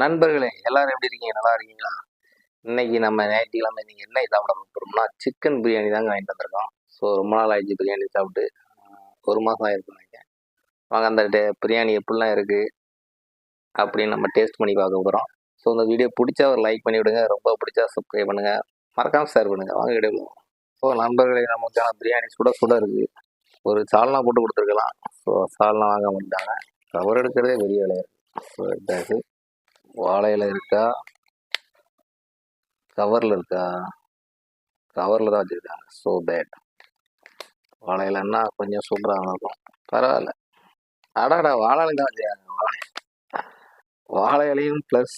நண்பர்களே எல்லாரும் எப்படி இருக்கீங்க? நல்லா இருக்கீங்களா? இன்னைக்கு நம்ம ஞாயிற்றுக்கிழமை நீங்கள் என்ன சாப்பிட போகிறோம்னா சிக்கன் பிரியாணி தாங்க வாங்கிட்டு வந்திருக்கோம். ஸோ ரொம்ப நாள் ஆயிடுச்சு பிரியாணி சாப்பிட்டு. ஒரு மாதம் ஆயிருக்கும் நினைக்கிறேன். வாங்க அந்த டே பிரியாணி எப்படிலாம் இருக்குது அப்படின்னு நம்ம டேஸ்ட் பண்ணி பார்க்க போகிறோம் ஸோ இந்த வீடியோ பிடிச்சா ஒரு லைக் பண்ணி விடுங்க. ரொம்ப பிடிச்சா சப்ஸ்கிரைப் பண்ணுங்கள் மறக்காமல் ஷேர் பண்ணுங்கள் வாங்க வீடியோ ஸோ நண்பர்களே நமக்கான பிரியாணி சுட சுட இருக்குது ஒரு சால்னா போட்டு கொடுத்துருக்கலாம். ஸோ சால்னா வாங்க மாட்டாங்க கவர் எடுக்கிறதே பெரிய வேலையாக இருக்குது ஸோ இதாச்சு வாழை இலை இருக்கா? கவரில் இருக்கா? கவரில் தான் வச்சுருக்காங்க ஸோ பேட் வாழை இலைன்னா கொஞ்சம் சூப்பராக இருக்கும் பரவாயில்ல. அடாடா வாழை தான் வச்சுருக்காங்க வாழை. வாழை இலையும் ப்ளஸ்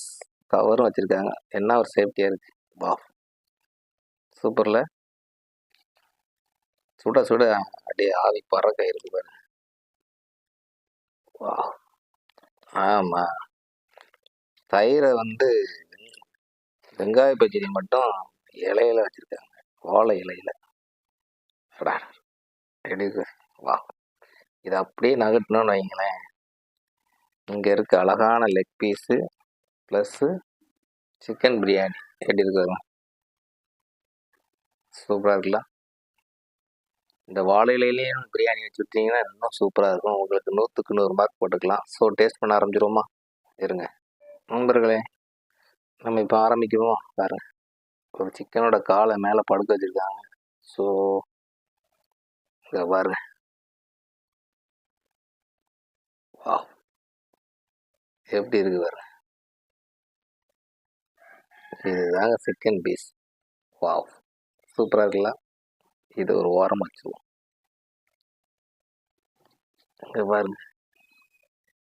கவரும் வச்சுருக்காங்க. என்ன ஒரு சேஃப்டியாக இருக்குது வா. சூப்பரில் சுட சுட. அப்படியே ஆவி பறக்க இருக்கு பாரு. வா. ஆமாம் தயிரை வந்து வெங்காய பச்சடி மட்டும் இலையில வச்சுருக்காங்க. வாழை இலையில. எடுக்கு வா. இதை அப்படியே நகட்டணும்னு வைங்களேன். இங்கே இருக்க அழகான leg piece plus chicken biryani எப்படி இருக்கு சூப்பராக இருக்குல்ல? இந்த வாழை இலையிலையும் பிரியாணி வச்சு விட்டீங்கன்னா இன்னும் சூப்பராக இருக்கும். உங்களுக்கு நூற்றுக்கு நூறு மார்க் போட்டுக்கலாம். ஸோ டேஸ்ட் பண்ண ஆரம்பிச்சிருவோமா? இருங்க. நண்பர்களே நம்ம இப்போ ஆரம்பிக்குவோம். பாருங்க ஒரு சிக்கனோட காலை மேலே படுக்க வச்சுருக்காங்க. ஸோ இங்கே பாருங்க வா எப்படி இருக்கு பாருங்க இதுதாங்க சிக்கன் பீஸ் வாவ் சூப்பராக இருக்குல்ல? இது ஒரு ஓரம் வச்சுருவோம். இங்கே பாருங்க.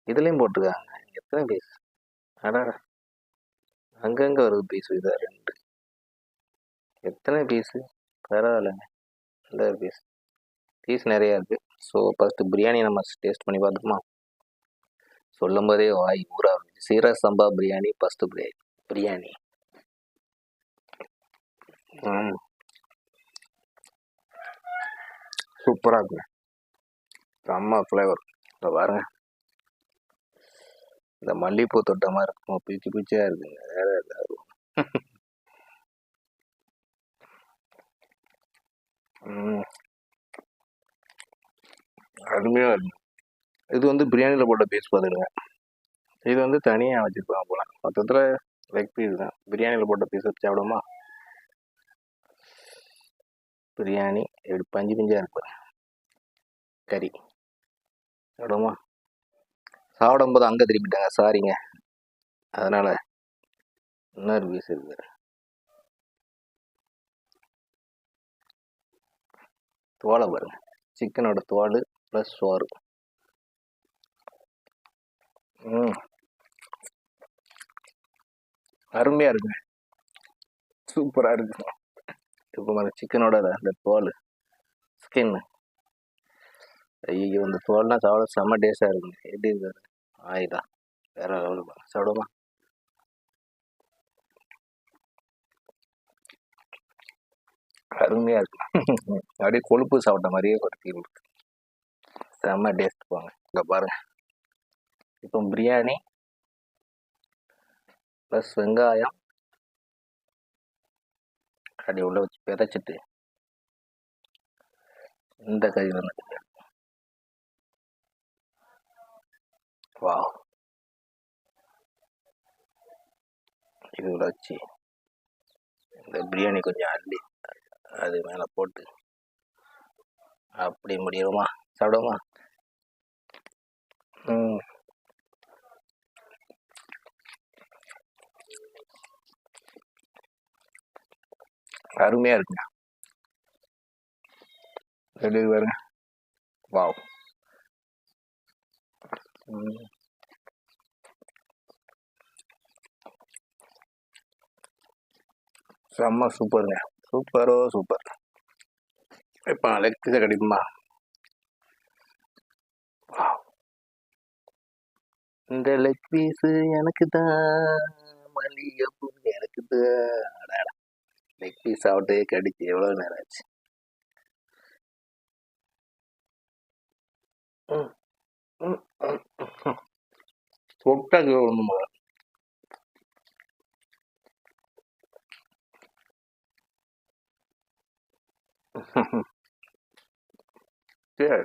இதுலேயும் போட்டுருக்காங்க. எத்தனை பீஸ் ஆனால் அங்கங்கே வருது பீஸ் இதா ரெண்டு. எத்தனை பீஸு? பரவாயில்லைங்க நல்ல பீஸ். பீஸ் நிறையா இருக்குது ஸோ ஃபஸ்ட்டு பிரியாணி நம்ம டேஸ்ட் பண்ணி பார்த்துப்போமா சொல்லும் போதே வாய் ஊரா இருந்துச்சு சம்பா பிரியாணி ஃபஸ்ட்டு பிரியாணி. பிரியாணி. ம் சூப்பராக இருக்குங்க செம்ம ஃப்ளேவர் இப்போ பாருங்க. இந்த மல்லிகைப்பூ தோட்டமாக இருக்கும்? பிச்சு பிச்சியாக இருக்குங்க. வேற ஏதாவது அருமையாக இருக்கும் இது வந்து பிரியாணியில் போட்ட பீஸ் பார்த்துடுங்க இது வந்து தனியாக வச்சுருப்பாங்க போல. மொத்தத்தில் லெக் பீஸ் தான். பிரியாணியில் போட்ட பீஸ் வச்சு சாப்பிடுமா பிரியாணி எப்படி பஞ்சு பஞ்சாக இருப்பேன் கறி. சாப்பிடுமா சாப்பிடும்போது அங்கே திருப்பிட்டாங்க சாரிங்க அதனால் இன்னொரு பீஸ் இருக்குது தோலை பாருங்க. சிக்கனோட தோல் ப்ளஸ் சோறு. ம். அருமையாக இருக்குங்க சூப்பராக இருக்கு. இப்போ மாதிரி சிக்கனோட அந்த தோல் ஸ்கின் ஐயோ இந்த தோல்லாம் சாப்பிட செம்ம டேஸ்டாக இருக்குங்க. எப்படி இருக்காரு ஆயுதா வேற லெவலு சாப்பிடுமா அருமையாக இருக்கு அப்படியே கொழுப்பு சாப்பிட்ட மாதிரியே ஒரு ஃபீல் இருக்கு செம்ம டேஸ்ட் போங்க இங்கே பாருங்க இப்போ பிரியாணி ப்ளஸ் வெங்காயம் அப்படி உள்ள வச்சு விதைச்சிட்டு இந்த கறி வந்து வா இது வச்சு இந்த பிரியாணி கொஞ்சம் அள்ளி அது மேலே போட்டு அப்படி முடியணுமா? சாப்பிடுமா ம். அருமையாக இருக்குங்க. எப்படி பாருங்க. வாவ் செம்ம சூப்பருங்க சூப்பரோ சூப்பர் இப்போ லெக் பீஸை கிடைக்குமா இந்த லெக் பீஸு எனக்கு தான் மல்லிகைப்பூ எனக்கு தான் லெக் பீஸ் சாப்பிட்டே கடிச்சு எவ்வளோ நேரம் ஆச்சு? ம், ம், ஒட்டக ஒன்று சரி.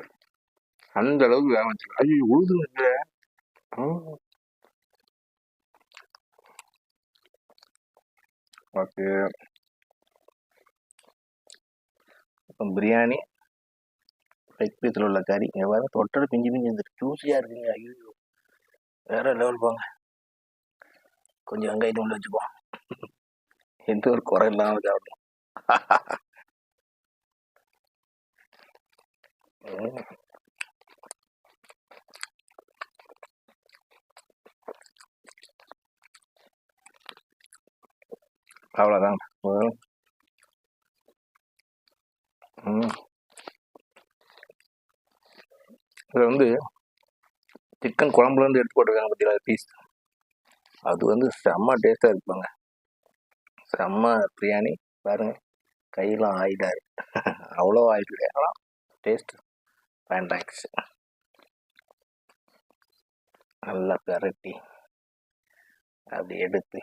அந்த அளவுக்கு வேலை ஐயோ உழுதுங்க ஓகே. பிரியாணி. லெக் உள்ள கறி வேறு தொட்டடு பிஞ்சு பிஞ்சு இருந்துட்டு ஜூஸியாக இருக்குங்க. ஐயோ. வேற லெவல் போங்க. கொஞ்சம் வெங்காயத்தை உள்ள வச்சுப்போம். எந்த ஒரு குறை இல்லாமல் சாப்பிடும் ம். அவ்வளோதாங்க ம். ம் இதில் வந்து சிக்கன் குழம்புலேருந்து எடுத்து போட்டிருக்காங்க பார்த்தீங்களா பீஸ் அது வந்து செம்ம டேஸ்ட்டாக இருப்பாங்க செம்ம பிரியாணி பாருங்கள் கையெல்லாம் ஆயிடாரு அவ்வளோ ஆயிட்டு ஆனால் டேஸ்ட் ஃபேண்டாக்ஸ் நல்லா பெரட்டி அப்படி எடுத்து.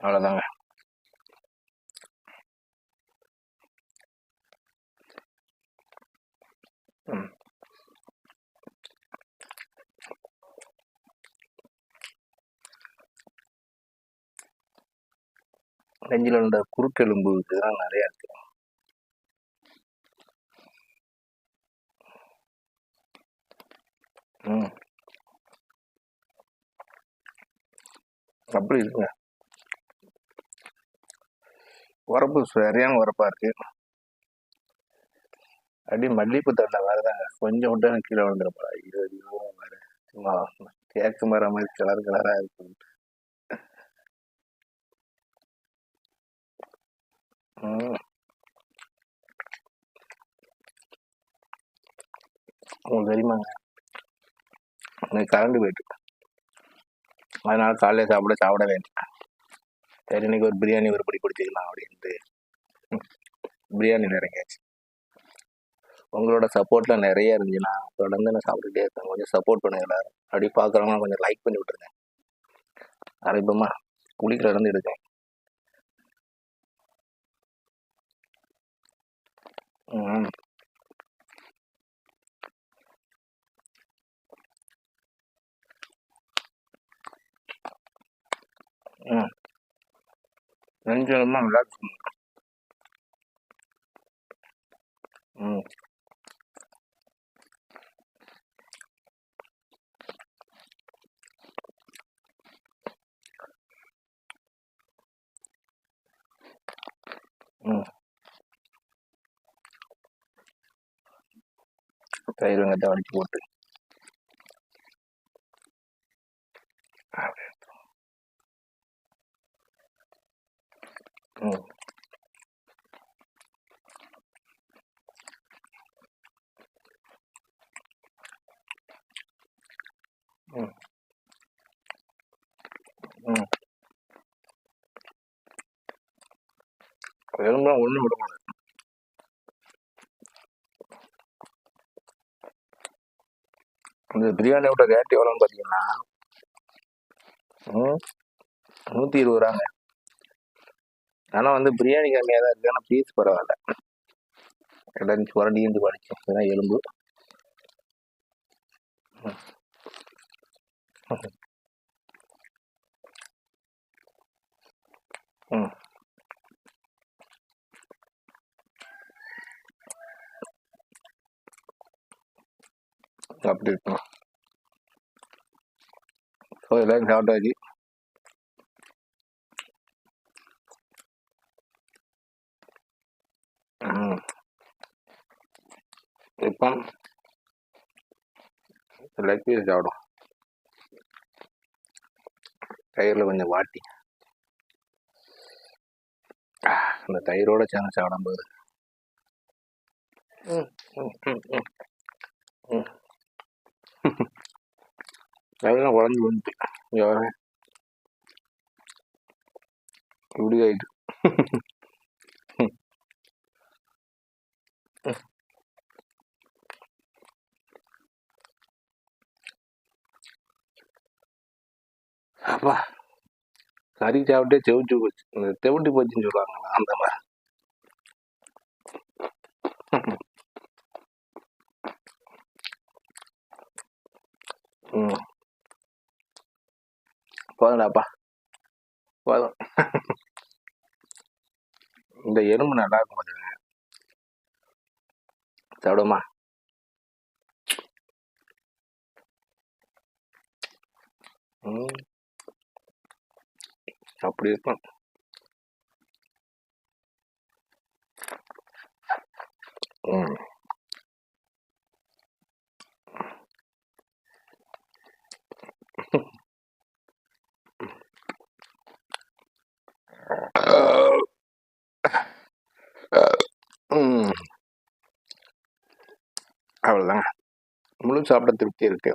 அவ்வளோதாங்க. Hmm. நெஞ்சில் உள்ள குறுக்கெலும்பு இதெல்லாம் நிறையா இருக்கு. ம். அப்படி இருக்குங்க. உரப்பு சரியான உரப்பா இருக்கு. அப்படியே மல்லிகைப்பூ தண்டை வேறுதாங்க கொஞ்சம் விட்டு எனக்கு கீழே விழுந்துருப்பா. ஐயோ ஐயோ வேறு. சும்மா கேக்கு மர மாதிரி கலர் கலராக இருக்கு. ம். உங்களுக்கு தெரியுமாங்க. எனக்கு கரண்ட் போயிட்டு. அதனால் காலையில சாப்பிட சாப்பிட வேண்டாம். சரி இன்னைக்கு ஒரு பிரியாணி ஒரு படி குடிச்சிக்கலாம் அப்படின்ட்டு. பிரியாணி இறங்கியாச்சு உங்களோட சப்போர்ட்லாம் நிறைய இருந்துச்சுன்னா தொடர்ந்து நான் சாப்பிட்டுட்டே இருக்கேன் கொஞ்சம் சப்போர்ட் பண்ணுங்க எல்லாரும். அப்படி பார்க்குறவங்க கொஞ்சம் லைக் பண்ணி விட்டுருங்க. அரைப்பமா குளிக்கிற இருந்து எடுக்கேன் ம். ம் நெஞ்சமா நல்லா ம். தயிர் வெங்கத்தை அடிச்சு போட்டு ம். ம். ம். எலும்புலாம் ஒன்றும் விட மாட்டேன். இந்த பிரியாணியோட ரேட் எவ்வளோன்னு பார்த்தீங்கன்னா ம் நூற்றி இருபது ரூபாங்க. ஆனால் வந்து பிரியாணி கம்மியாக தான் இருக்குது ஆனால் பீஸ் பரவாயில்ல கிடஞ்சி உரண்டி இருந்து படிச்சு இதுதான் எலும்பு. ம். அப்படி இருக்கும் ஸோ எல்லாரும் சாப்பிட்டாச்சு ம் இப்போ லெக் பீஸ் சாப்பிடும் தயிரில் கொஞ்சம் வாட்டி. அந்த தயிரோட சேர்ந்து சாப்பிடும்போது ம் ம் ம் ம் ம். அதெல்லாம் உடஞ்சி வந்துட்டு இங்கே வரேன் இப்படி ஆயிட்டு அப்பா கறி சாப்பிட்டே செவிச்சு போச்சு. இந்த தெவிட்டு போச்சுன்னு சொல்லுவாங்களா அந்த மாதிரி. ம் போதும்டாப்பா போதும் இந்த எறும்பு நல்லா இருக்க மாட்டேங்க சாப்பிடுமா அப்படி இருக்கும். ம் ம் அவ்வளோதாங்க முழு சாப்பிட திருப்தி இருக்கு.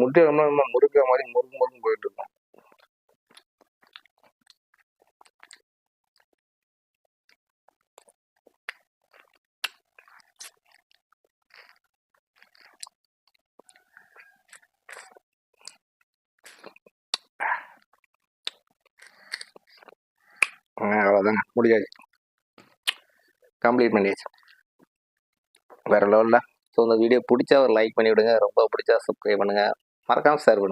முட்டை ரொம்ப ரொம்ப முறுக்க மாதிரி முறுக்கு முறுக்கு போயிட்டு இருக்கும். அவ்வளோதாங்க முடிஞ்சாச்சு கம்ப்ளீட் பண்ணியாச்சு. வேற லெவலில் ஸோ இந்த வீடியோ பிடிச்சா ஒரு லைக் பண்ணி விடுங்க ரொம்ப பிடிச்சா சப்ஸ்கிரைப் பண்ணுங்க. மறக்காமல் ஷேர் பண்ணுங்கள்